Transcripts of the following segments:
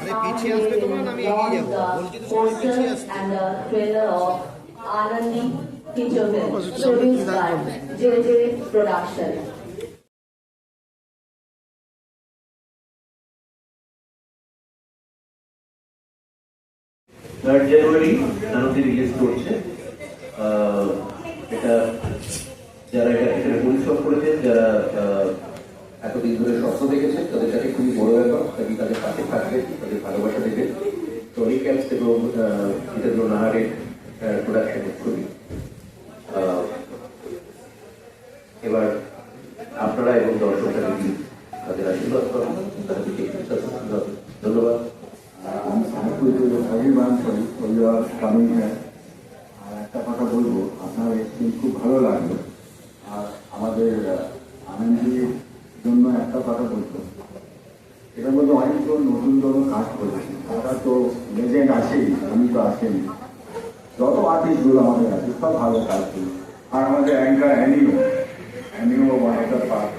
আরে পিছিয়ে আসবে তোমরা আমি এগিয়ে যাব। বলছি তো সবাই পিছিয়ে আসছে and the trailer of Anandi feature film produced by JJ Production. Third January নানতি release করছে। এটা যারা এটা পরিশ্রম করেছেন যারা এতদিন ধরে স্বপ্ন দেখেছেন তাদের কাছে খুবই বড় ব্যাপার তাই তাদের পাশে থাকবে তাদের ভালোবাসা দেবে টনি ক্যাপস এবং জিতেন্দ্র নাহারের প্রোডাকশনের ছবি আহ, এবার আপনারা এবং দর্শকরা যদি তাদের আশীর্বাদ করেন তাদেরকে। ধন্যবাদ। হ্যাঁ। একটা কথা বলব আপনার খুব ভালো লাগল। আর আমাদের আহ, আনন্দের জন্য একটা কথা বলতো। এটার মধ্যে অনেকজন নতুন নতুন কাজ করেছে তারা তো লেজেন্ড আছেই, আমি তো আসেনি। যত আর্টিস্টগুলো আমাদের আছে, সব ভালো কাজ করি আর আমাদের অ্যাঙ্কার অ্যানিও ওয়ান অফ দ্য পার্ট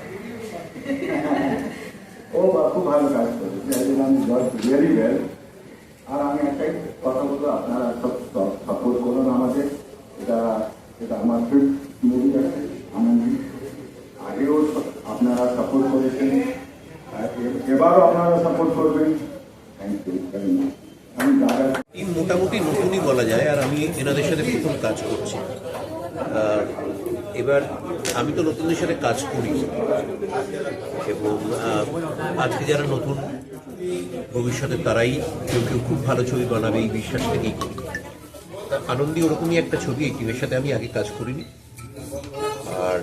ও বা খুব ভালো কাজ করেছে আমি জজ ভেরি ওয়েল আর আমি একটাই কথা বলব আপনারা সব সাপোর্ট করুন আমাদের এটা এটা আমার ফিফথ মুভি আছে আনন্দি আগেও স- আপনারা সাপোর্ট করেছেন আর এ- এবারও আপনারা সাপোর্ট করবেন থ্যাংক ইউ ভেরি মাচ আমি দাদা এই মোটামুটি নতুনই বলা যায়, আর আমি এনাদের সাথে প্রথম কাজ করছি। এবার আমি তো নতুনদের সাথে কাজ করি। এবং আজকে যারা নতুন, ভবিষ্যতে তারাই কেউ কেউ খুব ভালো ছবি বানাবে এই বিশ্বাস থেকেই করি। আনন্দী ওরকমই একটা ছবি এই টিমের সাথে আমি আগে কাজ করিনি। আর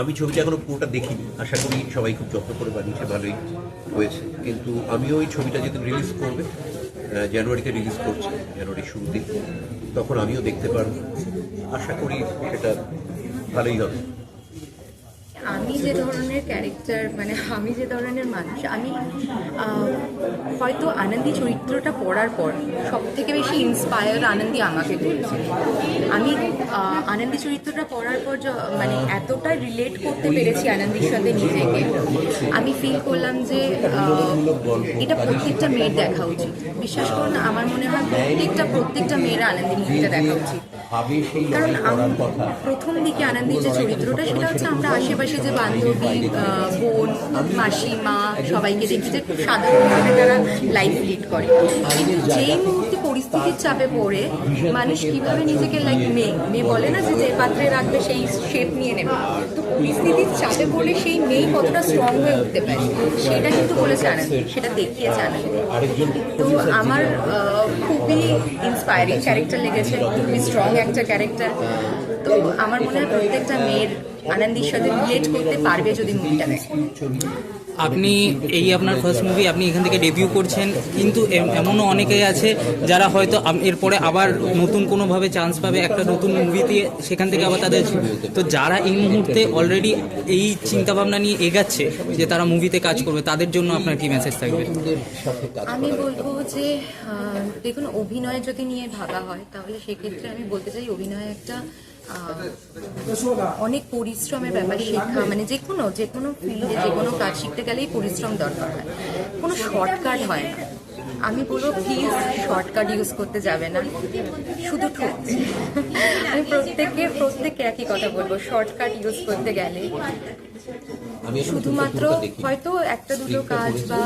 আমি ছবিটা এখনও পুরোটা দেখিনি। আশা করি সবাই খুব যত্ন করে বানিয়েছে, ভালোই হয়েছে। কিন্তু আমিও ওই ছবিটা যেদিন রিলিজ করবে জানুয়ারিতে রিলিজ করছে জানুয়ারির শুরুতে তখন আমিও দেখতে পারব। আশা করি সেটা ভালোই হবে। আমি যে ধরনের ক্যারেক্টার মানে আমি যে ধরনের মানুষ, আমি হয়তো আনন্দি চরিত্রটা পড়ার পর সব থেকে বেশি ইন্সপায়ার আনন্দি আমাকে করেছে। আমি আনন্দি চরিত্রটা পড়ার পর মানে এতটা রিলেট করতে পেরেছি আনন্দির সাথে নিজেকে। আমি ফিল করলাম যে এটা প্রত্যেকটা মেয়ের দেখা উচিত। বিশ্বাস করুন, আমার মনে হয় প্রত্যেকটা প্রত্যেকটা মেয়েরা আনন্দী মুভিটা দেখা উচিত। কারণ কথা। প্রথম দিকে আনন্দের যে চরিত্রটা সেটা হচ্ছে আমরা আশেপাশে যে বান্ধবী বোন মাসি মা সবাইকে দেখি যে খুব সাধারণভাবে তারা লাইফ লিড করে। কিন্তু যেই মুহূর্তে পরিস্থিতির চাপে পড়ে মানুষ কীভাবে নিজেকে লাইক মেয়ে? মেয়ে বলে না যে যে পাত্রে রাখবে সেই শেপ নিয়ে নেবে। তো পরিস্থিতির চাপে পড়লে সেই মেয়ে কতটা স্ট্রং হয়ে উঠতে পারে সেটা কিন্তু বলেছে আনন্দ সেটা দেখিয়েছে আনন্দ তো আমার খুবই ইন্সপায়ারিং ক্যারেক্টার লেগেছে খুবই স্ট্রং একটা ক্যারেক্টার তো আমার মনে হয় প্রত্যেকটা মেয়ের আনন্দের সাথে রিলেট করতে পারবে যদি মুভিটা দেখে। আপনি এই আপনার ফার্স্ট মুভি আপনি এখান থেকে ডেবিউ করছেন, কিন্তু এমনও অনেকেই আছে যারা হয়তো এরপরে আবার নতুন কোনোভাবে চান্স পাবে একটা নতুন মুভিতে সেখান থেকে আবার তাদের তো যারা এই মুহূর্তে অলরেডি এই চিন্তাভাবনা নিয়ে এগাচ্ছে যে তারা মুভিতে কাজ করবে, তাদের জন্য আপনার কি মেসেজ থাকবে? আমি বলব যে দেখুন, অভিনয় যদি নিয়ে ভাবা হয়, তাহলে সেক্ষেত্রে আমি বলতে চাই, অভিনয় একটা অনেক পরিশ্রমের ব্যাপার শেখা মানে যে কোনো যে কোনো ফিল্ডে যে কোনো কাজ শিখতে গেলেই পরিশ্রম দরকার হয়। কোনো শর্টকাট হয় না। আমি বলব প্লিজ শর্টকাট ইউজ করতে যাবে না। শুধু ঠকছে আমি প্রত্যেককে প্রত্যেককে একই কথা বলব শর্টকাট ইউজ করতে গেলে। শুধুমাত্র হয়তো একটা দুটো কাজ বা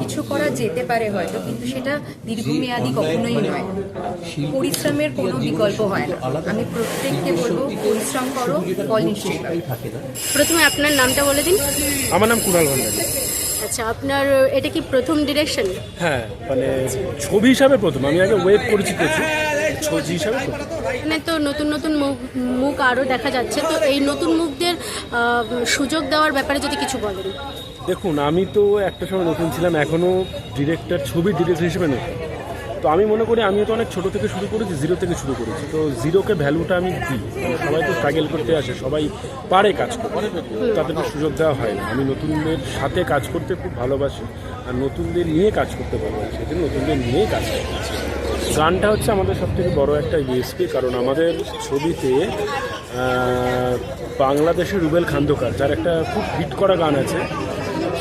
কিছু করা যেতে পারে হয়তো কিন্তু সেটা দীর্ঘমেয়াদী কখনোই নয়। পরিশ্রমের কোনো বিকল্প হয় না। আমি প্রত্যেককে বলব পরিশ্রম করো ফল নিশ্চয়ই প্রথমে আপনার নামটা বলে দিন। আমার নাম কুণাল ভান্ডারী আচ্ছা আপনার এটা কি প্রথম ডিরেকশন হ্যাঁ মানে ছবি হিসাবে প্রথম। আমি আগে ওয়েব করেছি কিছু ছবি হিসাবে মানে এখানে তো নতুন নতুন মুখ- মুখ আরও দেখা যাচ্ছে। তো এই নতুন মুখদের সুযোগ দেওয়ার ব্যাপারে যদি কিছু বলেন। দেখুন আমি তো একটা সময় নতুন ছিলাম এখনও ডিরেক্টর ছবি ডিরেক্টর হিসেবে নতুন। তো আমি মনে করি আমি তো অনেক ছোট থেকে শুরু করেছি জিরো থেকে শুরু করেছি। তো জিরোকে ভ্যালুটা আমি দিই। সবাই তো স্ট্রাগল করতে আসে, সবাই পারে কাজ করতে। তাদেরকে সুযোগ দেওয়া হয় না। আমি নতুনদের সাথে কাজ করতে খুব ভালোবাসি আর নতুনদের নিয়ে কাজ করতে ভালোবাসি। সেজন্য নতুনদের নিয়েই কাজ করছি গানটা হচ্ছে আমাদের সব থেকে বড় একটা ইউএসপি কারণ আমাদের ছবিতে বাংলাদেশের রুবেল খান্দকার, যার একটা খুব হিট করা গান আছে।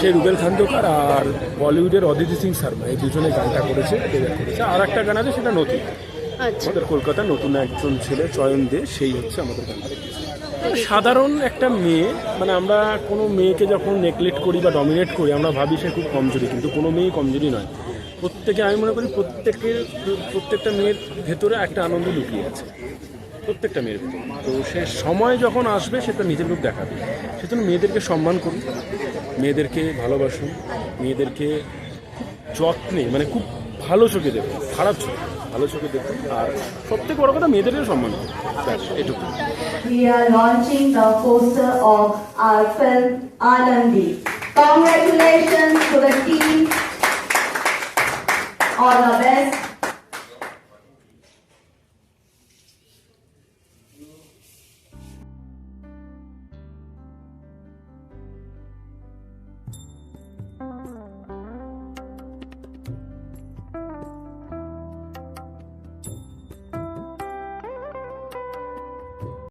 লিরিক্সটা রুবেল খান্দকার আর বলিউডের অদিতি সিং শর্মা এই দুজনে গানটা করেছে করেছে। আর একটা গান আছে সেটা নতুন। আচ্ছা। আমাদের কলকাতার নতুন একজন ছেলে চয়ন দে সেই হচ্ছে আমাদের গান সাধারণ একটা মেয়ে মানে আমরা কোনো মেয়েকে যখন নেগলেক্ট করি বা ডমিনেট করি আমরা ভাবি সে খুব কমজোরি কিন্তু কোনো মেয়ে কমজোরি নয়। প্রত্যেকে আমি মনে করি প্রত্যেকের প্রত্যেকটা মেয়ের ভেতরে একটা আনন্দ লুকিয়ে আছে। প্রত্যেকটা মেয়ের ভেতরে। তো সে সময় যখন আসবে সেটা নিজের রূপ দেখাবে। সেজন্য মেয়েদেরকে সম্মান করুন মেয়েদেরকে ভালোবাসুন, মেয়েদেরকে যত্নে মানে খুব ভালো চোখে দেখুন, খারাপ চোখে, ভালো চোখে দেখুন। আর সবথেকে বড় কথা মেয়েদেরকে সম্মান ব্যাস, এটুকু. All the